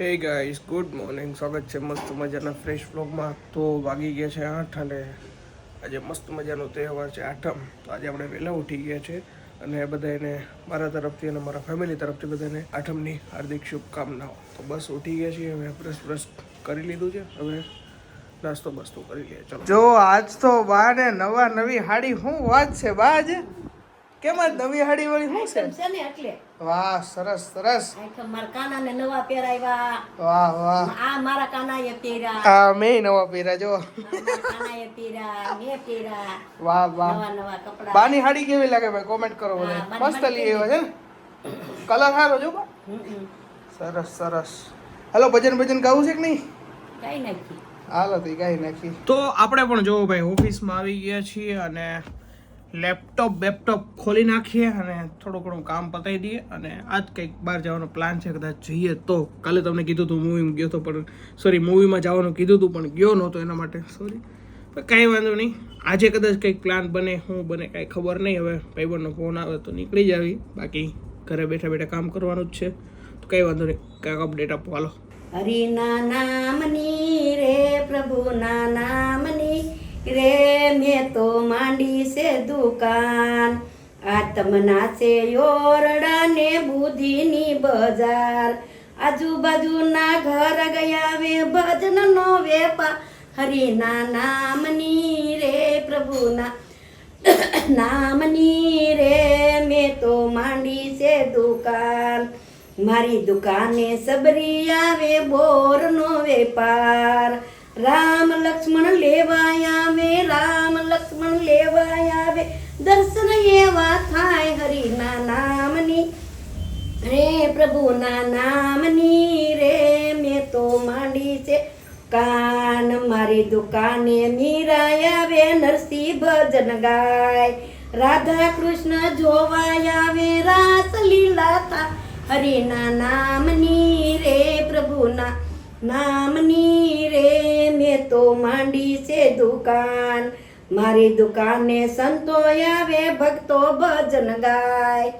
હે guys good morning સ્વાગત છે મસ્ત મજાના ફ્રેશ વ્લોગમાં તો વાગી ગયા છે આઠ અને આજે મસ્ત મજાનો તહેવાર છે આઠમ. તો આજે આપણે વહેલા ઉઠી ગયા છે અને બધાને મારા તરફથી અને મારા ફેમિલી તરફથી બધાને આઠમની હાર્દિક શુભકામનાઓ. તો બસ ઉઠી ગયા છીએ, હવે બ્રશ બ્રશ કરી લીધું છે. હવે નાસ્તો બસ્તો કરી લઈએ. ચલો. જો આજ તો બા ને નવા નવી હાડી શું વાત છે બા આજે? કેમ આ નવી હાડી વાળી શું છે? ને એટલે. વાહ સરસ સરસ. નવા પહેરાવ્યા. વાહ વાહ. આ મારા કાનાએ પહેર્યા. આ મેં નવા પહેર્યા જો. કાનાએ પહેર્યા મેં પહેર્યા. વાહ વાહ. નવા નવા કપડા. બાની હાડી કેવી લાગે ભાઈ? કોમેન્ટ કરો બધા મસ્ત લઈ આવ્યા છે ને? કલર સારો જો બા. સરસ સરસ. હાલો ભજન ભજન ગાવું છે કે નહીં? કઈ નથી હાલો તો ગાઈ નાખી. તો આપણે પણ જોવો ભાઈ ઓફિસમાં આવી ગયા છીએ અને લેપટોપ, બેપટોપ ખોલી નાખીએ અને થોડું ઘણું કામ પતાવી દઈએ. અને આજ કંઈક બહાર જવાનો પ્લાન છે, કદાચ જઈએ તો. કાલે તમને કીધું હતું મૂવીમાં ગયો હતો પણ સોરી મૂવીમાં જવાનું કીધું હતું પણ ગયો નહોતો એના માટે સોરી પણ કાંઈ વાંધો નહીં. આજે કદાચ કંઈક પ્લાન બને, હું બને, કાંઈ ખબર નહીં. હવે ભાઈબંધનો ફોન આવે તો નીકળી જાવી બાકી ઘરે બેઠા બેઠા કામ કરવાનું જ છે. તો કંઈ વાંધો નહીં. કાંઈક અપડેટ આપો. હાલો. હરિના નામની રે પ્રભુના નામની. રે મેં તો માંડી છે દુકાન. આત્મના છે યોરડા ને બુદ્ધિની બજાર. આજુબાજુના ઘર ગયા વે ભજનનો વેપાર. હરિના નામની રે પ્રભુના. નામની રે મેં તો માંડી છે દુકાન. મારી દુકાને સબરી આવે બોરનો વેપાર. રામ લક્ષ્મણ લેવાયાવે રામ લક્ષ્મણ લેવાયા વે દર્શન એવા થાય હરિના નામની. રે પ્રભુના નામની રે, મેં તો માંડી છે. કાન મારી દુકાને મીરાય આવે નરસિંહ ભજન ગાય. રાધા કૃષ્ણ જોવાયાવે, રાસ લીલા થા. હરિના નામની રે પ્રભુના નામની તો માંડી છે દુકાન. મારી દુકાને સંતો આવે, ભક્તો ભજન ગાય.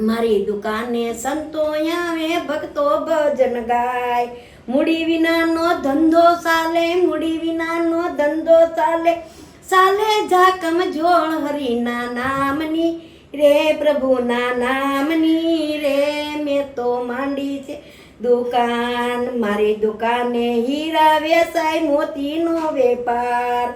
મારી દુકાને સંતો આવે, ભક્તો ભજન ગાય. મૂડી વિનાનો ધંધો ચાલે, મૂડી વિનાનો ધંધો ચાલે. ચાલે ઝાકમ જોળ હરિના નામની રે પ્રભુના નામની રે. મેં તો માંડી છે દુકાન, મારી દુકાને હીરા વેસાય, મોતીનો વેપાર.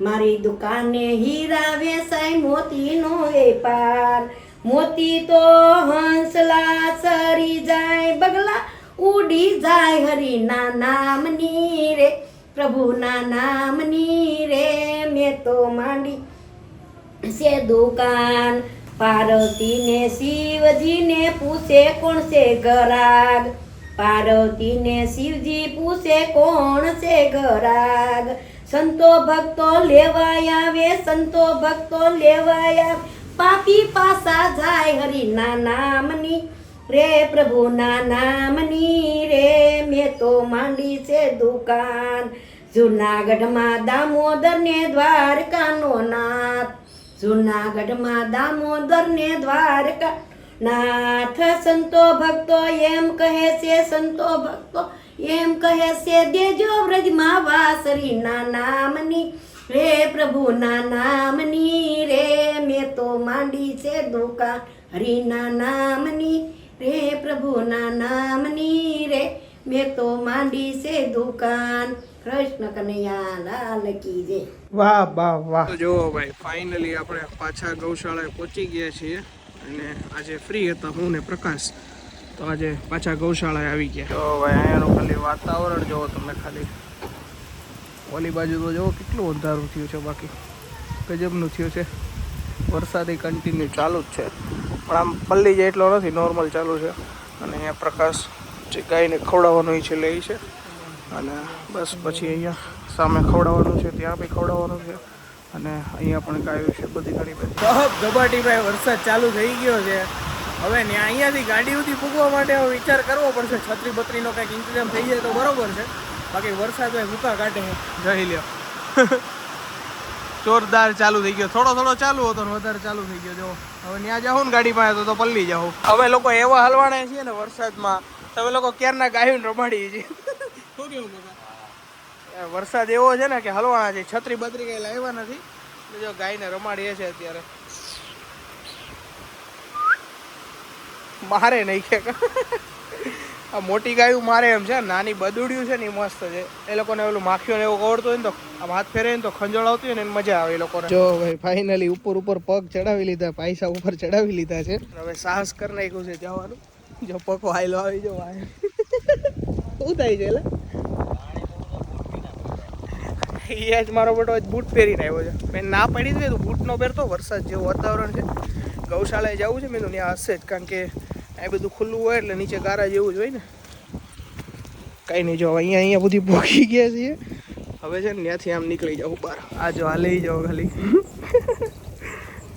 મારી દુકાને હીરા વેસાય, મોતીનો વેપાર. મોતી તો હંસલા સરી જાય, બગલા ઉડી જાય, હરિના નામની રે, પ્રભુના નામની રે. મેં તો માંડી છે દુકાન. પાર્વતીને શિવજીને પૂછે, કોણ છે ગરાગ? પાર્વતીને શિવજી પૂછે, કોણ છે ગરાગ? સંતો ભક્તો લેવાય આવે, સંતો ભક્તો લેવાય પાપી પાસા જાય હરિના નામની. રે પ્રભુના નામની, રે, મેં તો માંડી છે દુકાન. જુનાગઢમાં દામોદર ને દ્વારકાનો નાથ. જુનાગઢમાં દામોદર ને દ્વારકા નાથ સંતો ભક્તો એમ કહે છે સંતો ભક્તો એમ કહે છે દેજો વ્રજમાં વાસરીના નામની. રે પ્રભુના નામની રે મેં તો માંડી છે દુકાન હરિના નામની. રે પ્રભુના નામની રે મેં તો માંડી છે દુકાન. કૃષ્ણ કનૈયા લાલ કી જય. વાહ વાહ વાહ. જો ભાઈ ફાઇનલી આપણે પાછા ગૌશાળાએ પહોંચી ગયા છીએ. અને આજે ફ્રી હતા હું ને પ્રકાશ. તો આજે પાછા ગૌશાળાએ આવી ગયા. તો ભાઈ અહીંયાનું ખાલી વાતાવરણ જોવો તમે ખાલી. ઓલી બાજુ તો જોવો કેટલું અંધારું થયું છે બાકી. ગજબનું થયું છે. વરસાદી કન્ટિન્યુ ચાલુ જ છે. પણ આમ પલ્લી જાય એટલો નથી નોર્મલ ચાલુ છે. અને અહીંયા પ્રકાશ જે ગાયને ખવડાવવાનું છે લે છે. અને બસ પછી અહીંયા સામે ખવડાવવાનું છે, ત્યાં બી ખવડાવવાનું છે. અને અહીંયા પણ ગાયો છે બધી ઘણી બધી. ગબાટીભાઈ વરસાદ ચાલુ થઈ ગયો છે. હવે ત્યાં અહીંયાથી ગાડી સુધી પૂગવા માટે હવે વિચાર કરવો પડશે. છત્રી બત્રીનો કંઈક ઇન્તજામ થઈ જાય તો બરોબર છે. બાકી વરસાદ ભાઈ ભૂકા કાઢે. જઈ લ્યો. જોરદાર ચાલુ થઈ ગયો. થોડો થોડો ચાલુ હતો ને વધારે ચાલુ થઈ ગયો. જો હવે ત્યાં જાઉં ને ગાડી પાસે તો તો પલ્લી જાઉં હવે લોકો એવા હલવાના છીએ ને વરસાદમાં તમે લોકો ક્યારના ગાયું રમાડી છીએ. શું કેવું વરસાદ એવો છે ને કે હલવાના છે છત્રી બત્રી કઈ લાવ્યા નથી. જો ગાયને રમાડીએ છે અત્યારે. મારે નહીં કે. આ મોટી ગાયું મારે એમ છે નાની બદુડ્યું છે ને એ મસ્ત છે. એ લોકોને ઓલું માખીઓ ને એવું કવડતું હોય ને તો આમ હાથ ફેરે ને તો ખંજોળ આવતી હોય ને મજા આવે એ લોકોને. જો ભાઈ ફાઇનલી ઉપર ઉપર પગ ચડાવી લીધા પૈસા ઉપર ચડાવી લીધા છે. હવે સાહસ કરી નાખ્યું છે જવાનું. જો પગ વાયલો આવી જો વાય શું થાય છે એટલે એ જ મારો બેટો બૂટ પહેરીને આવ્યો છે. મેં ના પાડી દીધું તું બૂટ નો પહેરતો, વરસાદ જેવું વાતાવરણ છે. ગૌશાળાએ જવું છે, મેં તો ત્યાં હશે જ, કારણ કે આ બધું ખુલ્લું હોય એટલે નીચે ગારા જેવું જ હોય ને. કઈ નહીં, જો અહીંયા અહીંયા બધી ભોગી ગયા છીએ. હવે છે ને ત્યાંથી આમ નીકળી જાઉં બહાર. આ જો, આ લઈ જાઓ ખાલી.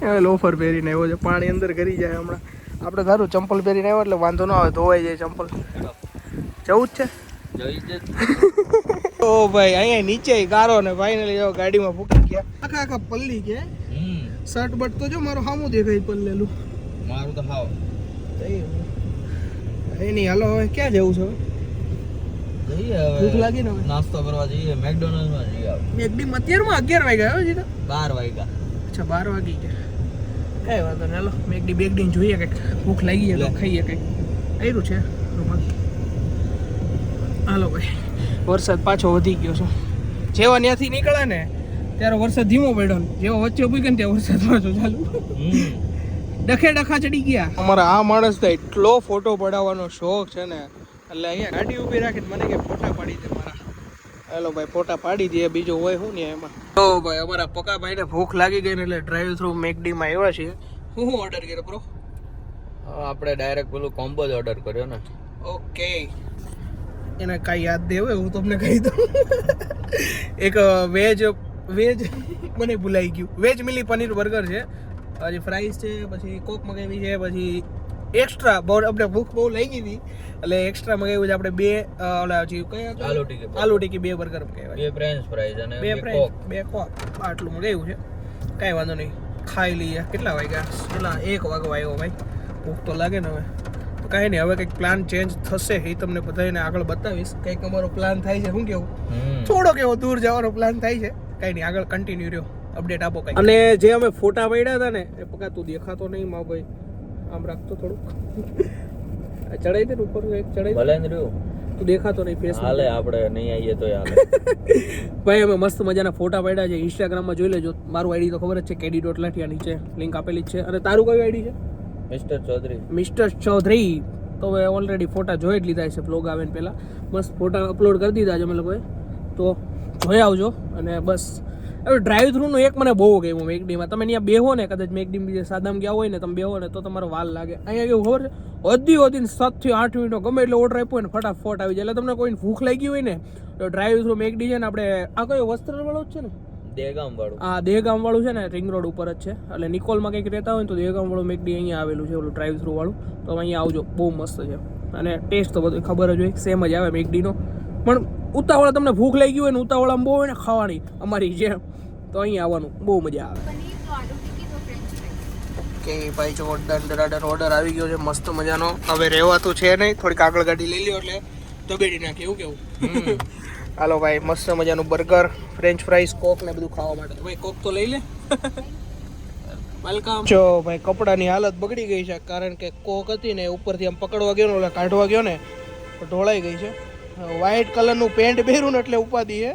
હવે લોફર પહેરીને આવ્યો છે, પાણી અંદર કરી જાય હમણાં. આપણે ધારું ચંપલ પહેરીને આવ્યો, એટલે વાંધો ન આવે, ધોવાઈ જાય ચંપલ. જવું જ છે. ઓ ભાઈ અહીંયા નીચે ગારો ને ફાઇનલી જો ગાડીમાં ફૂટી ગયા. આખા આખા પલ્લી કે? શર્ટ બટ તો જો મારો સામું દેખાય પલ્લેલું. મારું તો હાવ. એ નહીં હાલો હવે ક્યાં જવું છે હવે? ભૂખ લાગી ને હવે? નાસ્તો કરવા જઈએ મેકડોનલ્ડમાં જઈએ મેકડી અત્યારમાં અગિયાર વાગ્યા હો જીતો. બાર વાગ્યા. અચ્છા બાર વાગી ગયા. કઈ વાંધો નહીં હાલો મેકડી બેકડી જોઈએ કંઈક. ભૂખ લાગી જાય તો ખાઈએ કંઈક. આવ્યું છે રૂમાલ. હાલો ભાઈ. વરસાદ પાછો વધી ગયો છે. જેવા ત્યાંથી નીકળે ને ત્યારે વરસાદ ધીમો પડ્યો ને. જેવો વચ્ચે ઊભી ગયો ને ત્યાં વરસાદ પાછો ચાલુ. ડખે ડખા ચડી ગયા. અમારા આ માણસ તો એટલો ફોટો પડાવવાનો શોખ છે ને. એટલે અહીંયા ગાડી ઊભી રાખીને મને કે ફોટા પાડી દે મારા. હેલો ભાઈ ફોટા પાડી દે બીજો હોય શું ને એમાં. તો ભાઈ અમારા પકા ભાઈને ભૂખ લાગી ગઈ ને એટલે ડ્રાઈવ થ્રુ મેકડીમાં આવ્યા છીએ હું શું ઓર્ડર કર્યો બ્રો આપણે ડાયરેક્ટ પેલું કોમ્બો જ ઓર્ડર કર્યો ને. ઓકે એને કાંઈ યાદ દેવે હું તમને કહી દઉં. એક વેજ વેજ મને ભૂલાઈ ગયું. વેજ મિલી પનીર બર્ગર છે. પછી ફ્રાઈસ છે પછી કોક મગાવી છે પછી એક્સ્ટ્રા બહુ આપણે ભૂખ બહુ લઈ ગઈ હતી. એટલે એક્સ્ટ્રા મગાવ્યું છે આપણે બે ઓલા હજી કયા આલુ ટીકી આલુ ટીકી બે બર્ગર મગાવ્યા બે ફ્રેન્ચ ફ્રાઈઝ અને બે કોક. બે કોક. આટલું મગાવ્યું છે. કાંઈ વાંધો નહીં. ખાઈ લઈએ. કેટલા વાગ્યા? કેટલા? એક વાગવા આવ્યો ભાઈ. ભૂખ તો લાગે ને હવે. કાંઈ નહીં હવે કંઈક પ્લાન ચેન્જ થશે એ તમને બધાને આગળ બતાવીશ. કંઈક અમારો પ્લાન થાય છે શું કેવું. થોડોક એવો દૂર જવાનો પ્લાન થાય છે. કાંઈ નહીં આગળ કન્ટિન્યુ રહ્યો. અપડેટ આપો કંઈ અને જે અમે ફોટા પડ્યા હતા ને એ પકા તું દેખાતો નહીં મા ભાઈ. આમ રાખતો થોડુંક. ચડાઈ દે ને ઉપર એક ચડાઈ દે. ભલે ને રહ્યું. તું દેખાતો નહીં ફેસ હાલે આપણે નહીં આવીએ તો હાલે. ભાઈ અમે મસ્ત મજાના ફોટા પાડ્યા છે ઇન્સ્ટાગ્રામમાં જોઈ લેજો. મારું આઈડી તો ખબર જ છે કેડી ડોટ લાઠિયા નીચે લિંક આપેલી જ છે. અને તારું કયું આઈડી છે? મિસ્ટર ચૌધરી. મિસ્ટર ચૌધરી, તો હવે ઓલરેડી ફોટા જોઈ જ લીધા છે બ્લોગ આવે ને પહેલાં. મસ્ત ફોટા અપલોડ કરી દીધા છે અમે લોકોએ. તો જોઈ આવજો. અને બસ, હવે ડ્રાઈવ થ્રુનું એક મને બહુ ગમ્યું મેકડીમાં તમે ત્યાં બેહો ને, કદાચ મેકડી બીજે સાદામ ગયા હોય ને, તમે બેહો ને, તો તમારો વાલ લાગે. અહીંયા એવું ખબર છે? અધી વધીને સાતથી આઠ મિનિટો ગમે એટલે ઓર્ડર આપ્યો ને, ફટાફટ આવી જાય. એટલે તમને કોઈને ભૂખ લાગી હોય ને, તો ડ્રાઈવ થ્રુ મેકડી છે ને, આપણે આ કયો વસ્ત્રવાળો જ છે ને? દેગામ વાળું આ દેગામ વાળું છે ને રિંગ રોડ ઉપર જ છે. એટલે નિકોલમાં કંઈક રહેતા હોય ને તો દેગામ વાળું મેકડી અહીંયા આવેલું છે ઓલું ડ્રાઈવ થ્રુ વાળું. તો અહીંયા આવજો બહુ મસ્ત છે. અને ટેસ્ટ તો બધું ખબર જ હોય સેમ જ આવે મેકડીનો. પણ ઉતાવળા તમને ભૂખ લાગી હોય ને ઉતાવળામાં બહુ હોય ને ખાવાની અમારી જે. તો અહીં આવવાનું બહુ મજા આવે. તો તો કે ભાઈ જો ડન ઓર્ડર આવી ગયો છે મસ્ત મજાનો. હવે રહેવાતું છે નહીં થોડીક આગળ ગાડી લઈ લ્યો એટલે દબેડી નાખે એવું કેવું? હાલો ભાઈ મસ્ત મજાનું બર્ગર ફ્રેન્ચ ફ્રાઈસ કોક ને બધું ખાવા માટે. ભાઈ કોક તો લઈ લે. વેલકમ જો ભાઈ કપડાની હાલત બગડી ગઈ છે કારણ કે કોક હતી ને ઉપરથી આમ પકડવા ગયો ને ઓલા કાઢવા ગયો ને તો ઢોળાઈ ગઈ છે. વ્હાઈટ કલરનું પેન્ટ પહેર્યું ને એટલે ઉપાધિ છે.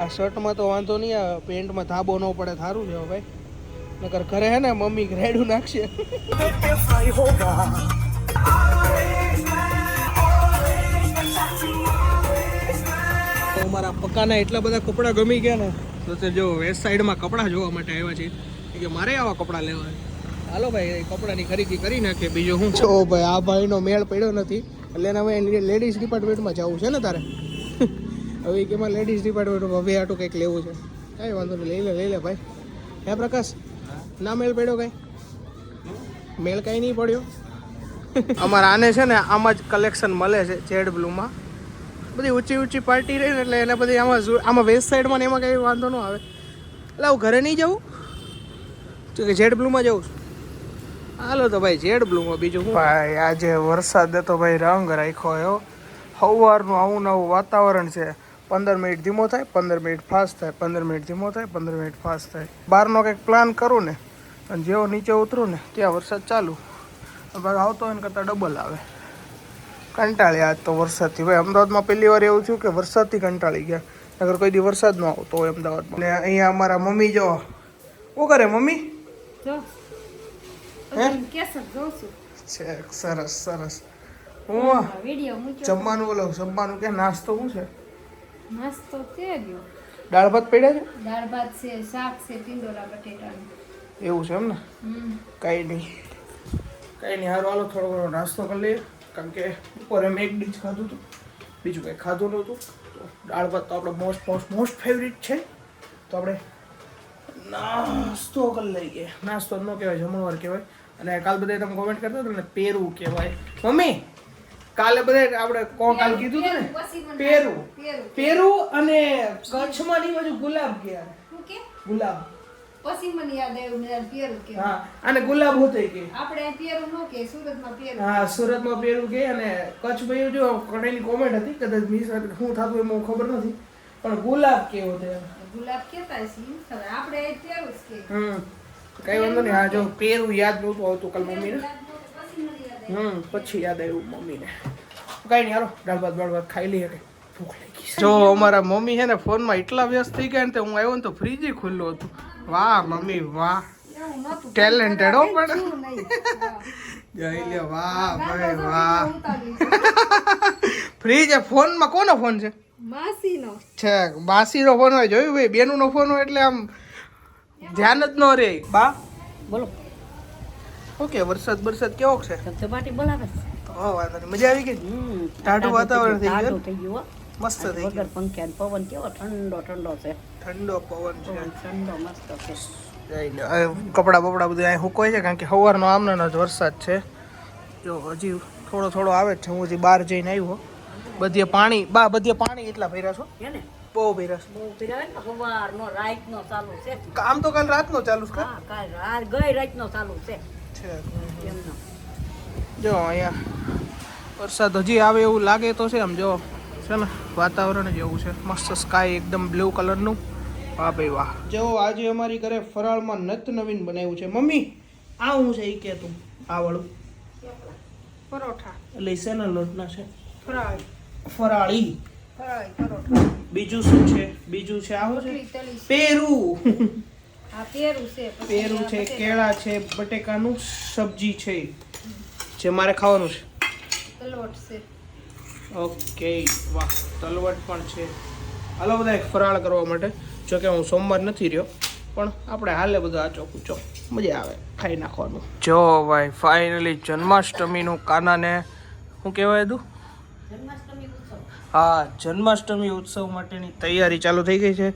આ શર્ટમાં તો વાંધો નહીં આ પેન્ટમાં ધાબો ન પડે સારું છે ભાઈ. નકર ઘરે હે ને મમ્મી રેડું નાખશે. અમારા પક્કાના એટલા બધા કપડાં ગમી ગયા ને, તો તે જો વેસ્ટ સાઈડમાં કપડાં જોવા માટે આવ્યા છે. કે મારે આવા કપડાં લેવા. હાલો ભાઈ કપડાની ખરીદી કરી નાખે, બીજો હું છો ભાઈ, આ ભાઈનો મેળ પડ્યો નથી. એટલે એને હવે લેડીઝ ડિપાર્ટમેન્ટમાં જવું છે ને તારે? હવે કે એમાં લેડીઝ ડિપાર્ટમેન્ટમાં હવે આટું કંઈક લેવું છે. કાંઈ વાંધો નહીં, લઈ લે લઈ લે ભાઈ. હે પ્રકાશ, ના મેળ પડ્યો કાંઈ? મેળ કાંઈ નહીં પડ્યો. અમારા આને છે ને, આમાં જ કલેક્શન મળે છે જેડ બ્લુમાં બધી ઊંચી ઊંચી પાર્ટી રહી એટલે એને બધી આમાં આમાં વેસ્ટ સાઈડમાં એમાં કંઈ વાંધો ન આવે. એટલે હું ઘરે નહીં જવું? તો કે જેડ બ્લુમાં જવું છું. હાલો તો ભાઈ જેડ બ્લુમાં બીજું ભાઈ, આજે વરસાદે તો ભાઈ રંગ રાખ્યો એવો સવારનું આવું નવું વાતાવરણ છે. પંદર મિનિટ ધીમો થાય, પંદર મિનિટ ફાસ્ટ થાય, પંદર મિનિટ ધીમો થાય, પંદર મિનિટ ફાસ્ટ થાય. બહારનો કંઈક પ્લાન કરું ને, અને જેવો નીચે ઉતરું ને, ત્યાં વરસાદ ચાલુ. આવતો હોય ને કરતાં ડબલ આવે. કંટાળી આજ તો વરસાદથી. ભાઈ અમદાવાદમાં પહેલી વાર એવું થયું કે વરસાદથી કંટાળી ગયા. અગર કોઈ દી વરસાદ ન આવતો હોય અમદાવાદમાં. ને અહીંયા અમારા મમ્મી જો શું કરે મમ્મી? છું. છે સરસ સરસ. હું જમવાનું બોલો જમવાનું કે નાસ્તો શું છે? નાસ્તો ગયો. દાળ ભાત પડ્યા છે? દાળ ભાત છે શાક છે ટીંડોરા બટેટા. એવું છે એમ ને? કાંઈ નહીં. કાંઈ નહીં હારો હાલો થોડો ઘણો નાસ્તો કરી લઈએ. કારણ કે બપોરે મેં એક ડીશ ખાધું હતું. બીજું કંઈ ખાધું નહોતું. તો દાળ ભાત તો આપણે મોસ્ટ મોસ્ટ મોસ્ટ ફેવરિટ છે. તો આપણે નાસ્તો કરી લઈએ. નાસ્તો ન કહેવાય જમણવાર કહેવાય. અને કાલ બધા તમે કોમેન્ટ કરતા હતા ને પેરું કહેવાય. મમ્મી કાલે બધા આપણે કોણ કાલ કીધું હતું ને? પેરું પેરું. અને કચ્છમાં ની બાજુ ગુલાબ કહેવાય કે? ગુલાબ. પછી મને યાદ આવ્યું મેં પેરું કે હા અને ગુલાબ હોતે કે આપણે અહીં પેરું કે સુરતમાં પેરું હા સુરતમાં પેરું કે અને કચ્છ ભાઈ જો ઘણીની કોમેન્ટ હતી કદાચ મિસ હું થતું એમાં ખબર નથી પણ ગુલાબ કેવો તે ગુલાબ કેતા છે હવે આપણે અહીં જ કે હમ કઈ વાંધો નહીં હા જો પેરું યાદ નહોતું આવતું કાલ મમ્મીને. હમ પછી યાદ આવ્યું મમ્મીને. કઈ નહીં હાલો દાળ ભાત ખાઈ લઈએ કઈ ભૂખ લાગી જો અમારા મમ્મી છે ને ફોનમાં એટલા વ્યસ્ત થઈ ગયા ને તો હું આવ્યો ને તો ફ્રીજ ખુલ્લું હતું. વાહ મમ્મી વાહ. ટેલેન્ટેડ હો પણ. જઈ લે વાહ ભાઈ વાહ. ઉતારી. ફ્રીજ ફોનમાં કોનો ફોન છે? માસીનો. છે બાસીનો ફોન હોય જોયું ભાઈ બેનુનો ફોન હોય એટલે આમ ધ્યાન જ ન રહે. બા? બોલો. ઓકે વરસાદ વરસાદ કેવો છે? ધબધબાટી બોલાવે હા વાંધો નહીં. મજા આવી ગઈ? ટાઢું વાતાવરણ થઈ ગયું. થઈ ગયું મસ્ત થઈ ગયું. પંખે પવન કેવો ઠંડો ઠંડો છે. ઠંડો પવન છે. ઠંડો મસ્ત કપડાં બપડા બધું અહીં હુકવાય છે કારણ કે સવારનો આમનો જ વરસાદ છે. જો હજી થોડો થોડો આવે જ છે. હું હજી બહાર જઈને આવ્યો બધે પાણી બા બધે પાણી એટલા ભર્યા છો? બહુ ભર્યા છે. બહુ સવારનો રાતનો ચાલુ છે. કામ તો કાલ રાતનો ચાલુ છે? કાલ રાત ગઈ રાતનો ચાલુ છે. છે. જો અહીંયા વરસાદ હજી આવે એવું લાગે તો છે આમ જો. છે ને વાતાવરણ જ એવું છે. મસ્ત સ્કાય એકદમ બ્લુ કલરનું વાહ ભાઈ વાહ. જો આજે અમારી ઘરે ફરાળમાં નત નવીન બનાવ્યું છે. મમ્મી આ હું છે એ કે તું. આ વાળું. પરોઠા. એટલે શેના લોટના છે? ફરાળ. ફરાળી. બીજું શું છે? બીજું છે આ શું છે. પેરું. પેરું છે. પેરું છે બટેટા. કેળા છે બટેકાનું સબ્જી છે જે મારે ખાવાનું છે. ઓકે વાહ. તલવટ પણ છે. હાલો બધા એક ફરાળ કરવા માટે. જો કે હું સોમવાર નથી રહ્યો પણ આપણે હાલે બધું આ ચોખ્ખું ચો. મજા આવે ખાઈ નાખવાનું. જો ભાઈ ફાઇનલી જન્માષ્ટમીનું કાનાને શું કહેવાય હતું હા જન્માષ્ટમી ઉત્સવ માટેની તૈયારી ચાલુ થઈ ગઈ છે.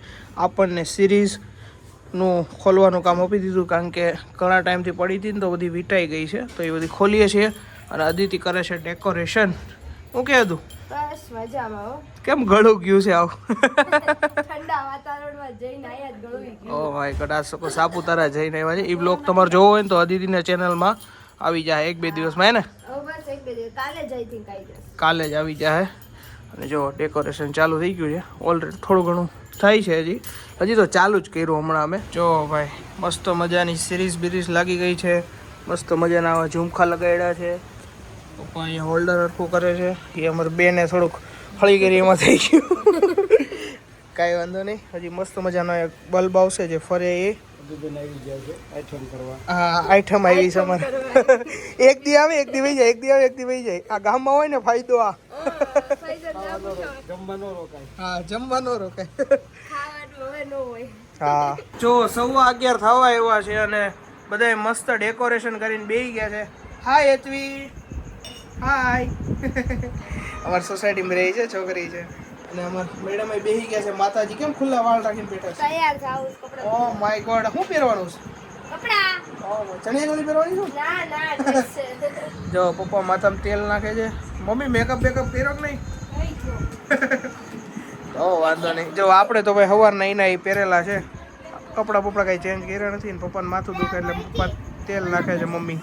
આપણને સિરીઝનું ખોલવાનું કામ આપી દીધું કારણ કે ઘણા ટાઈમથી પડી હતી ને તો બધી વીટાઈ ગઈ છે. તો એ બધી ખોલીએ છીએ અને અદિતિ કરે છે ડેકોરેશન કહે હતું બસ મજામાં હો. કેમ ગળું ગયું છે આવું? ઠંડા વાતાવરણમાં જઈને આયા જ ગળું ગયું. ઓ માય ગોડ આ સકો સાપુતારા જઈને આવ્યા છે. એ બ્લોગ તમારે જોવો હોય ને તો અદિતિના ચેનલમાં આવી જાય એક બે દિવસમાં હે ને? ઓ બસ એક બે દિવસ. કાલે જ આઈ થિંક આવી જશે. કાલે જ આવી જાય અને જો ડેકોરેશન ચાલુ થઈ ગયું છે. ઓલરેડી થોડું ઘણું થાય છે હજી. હજી તો ચાલુ જ કર્યું હમણાં અમે. જો ભાઈ મસ્ત મજાની સિરીઝ બિરીઝ લાગી ગઈ છે. મસ્ત મજાના ઝુમખા લગાડ્યા છે. અહીંયા હોલ્ડર હરખું કરે છે. એ અમારે બેને થોડુંક હળી કરી એમાં થઈ ગયું. કાંઈ વાંધો નહીં. હજી મસ્ત મજાનો એક બલ્બ આવશે જે ફરે એ. હા, આઈટમ આવી છે અમારે. એક દી આવે, એક દી વહી જાય, એક દી આવે, એક દી વહી જાય. આ ગામમાં હોય ને ફાયદો આ. હા, જમવાનો રોકાય. હા. જો સવા અગિયાર થવા આવ્યા છે અને બધાય મસ્ત ડેકોરેશન કરીને બેસી ગયા છે. હા એતવી હાય અમારી સોસાયટીમાં રહી છે છોકરી છે. અને અમાર મેડમ બેસી ગયા છે માતાજી કેમ ખુલ્લા વાળ રાખીને બેઠા છે? તૈયાર થાવું કપડા. ઓ માય ગોડ શું પહેરવાનું છે? કપડા. ઓ ચણિયા ચોળી પહેરવાની છે? ના ના જો પપ્પા માથામાં તેલ નાખે છે. મમ્મી મેકઅપ બેકઅપ કર્યો કે નહીં? ઓ વાંધો નહીં. જો આપણે તો ભાઈ સવારના એના એ પહેરેલા છે. કપડાં બપડા કાંઈ ચેન્જ કર્યા નથી ને પપ્પાને માથું દુખે એટલે પપ્પા તેલ નાખે છે મમ્મી.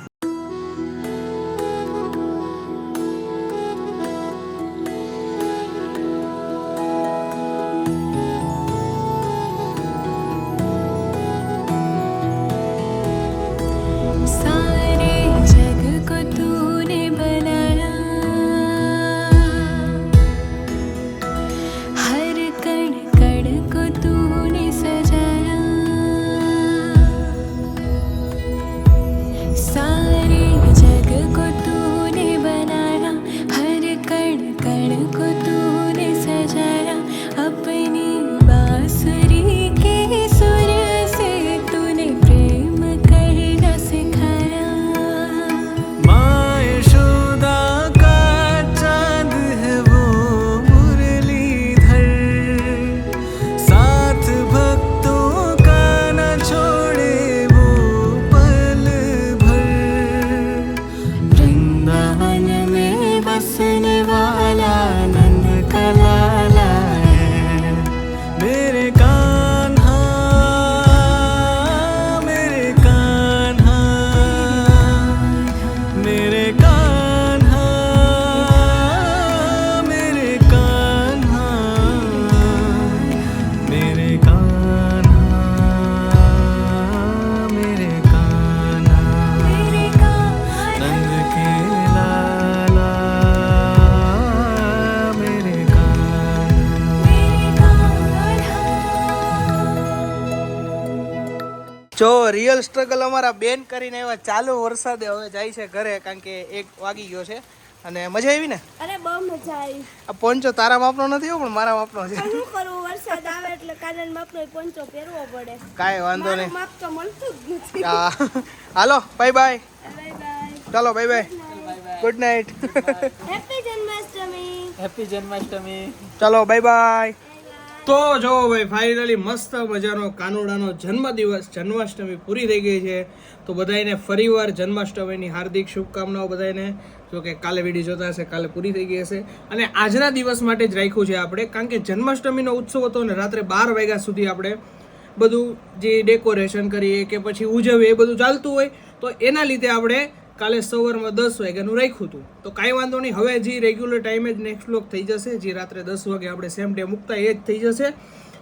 જો રિયલ સ્ટ્રગલ અમારા બેન કરીને એવા ચાલુ વરસાદે હવે જાય છે ઘરે કારણ કે એક વાગી ગયો છે. અને મજા આવી ને? અરે બહુ મજા આવી. આ પોંચો તારા માપનો નથી હો પણ મારા માપનો છે. શું કરું વરસાદ આવે એટલે કાનન માપનો પોંચો પહેરવો પડે. કાંઈ વાંધો નહીં. માપ તો મળતું જ નથી. હા. હાલો બાય બાય બાય બાય ચાલો bye bye good night happy Janmashtami happy Janmashtami ચાલો બાય બાય તો જો ભાઈ ફાઇનલી મસ્ત મજાનો કાનુડાનો જન્મદિવસ, જન્માષ્ટમી પૂરી થઈ ગઈ છે. તો બધાને ફરીવાર જન્માષ્ટમીની હાર્દિક શુભકામનાઓ બધાને જો કે કાલે વીડિયો જોતા હશે, કાલે પૂરી થઈ ગઈ હશે. અને આજના દિવસ માટે જ રાખ્યું છે આપણે, કારણ કે જન્માષ્ટમીનો ઉત્સવ હતો ને રાત્રે બાર વાગ્યા સુધી આપણે બધું જે ડેકોરેશન કરીએ કે પછી ઉજવીએ, એ બધું ચાલતું હોય, તો એના લીધે આપણે કાલે સવારમાં દસ વાગ્યાનું રાખ્યું હતું. તો કાંઈ વાંધો નહીં. હવે જે રેગ્યુલર ટાઈમે જ નેક્સ્ટ બ્લોક થઈ જશે. જે રાત્રે દસ વાગે આપણે સેમ ડે મૂકતા એ જ થઈ જશે.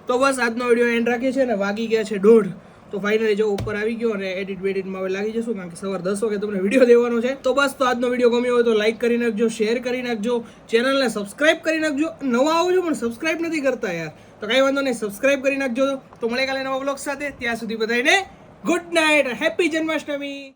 તો બસ આજનો વીડિયો એન્ડ રાખીએ છીએ ને વાગી ગયા છે દોઢ. તો ફાઇનલી જો ઉપર આવી ગયો અને એડિટ બેડિટમાં હવે લાગી જશું, કારણ કે સવાર દસ વાગે તમને વીડિયો દેવાનો છે. તો બસ, તો આજનો વીડિયો ગમ્યો હોય તો લાઈક કરી નાખજો શેર કરી નાખજો. ચેનલને સબસ્ક્રાઇબ કરી નાખજો. નવા આવો છો પણ સબસ્ક્રાઇબ નથી કરતા યાર. તો કાંઈ વાંધો નહીં સબસ્ક્રાઇબ કરી નાખજો. તો મળે કાલે નવા બ્લોગ સાથે. ત્યાં સુધી બધાને ગુડ નાઇટ હેપી જન્માષ્ટમી.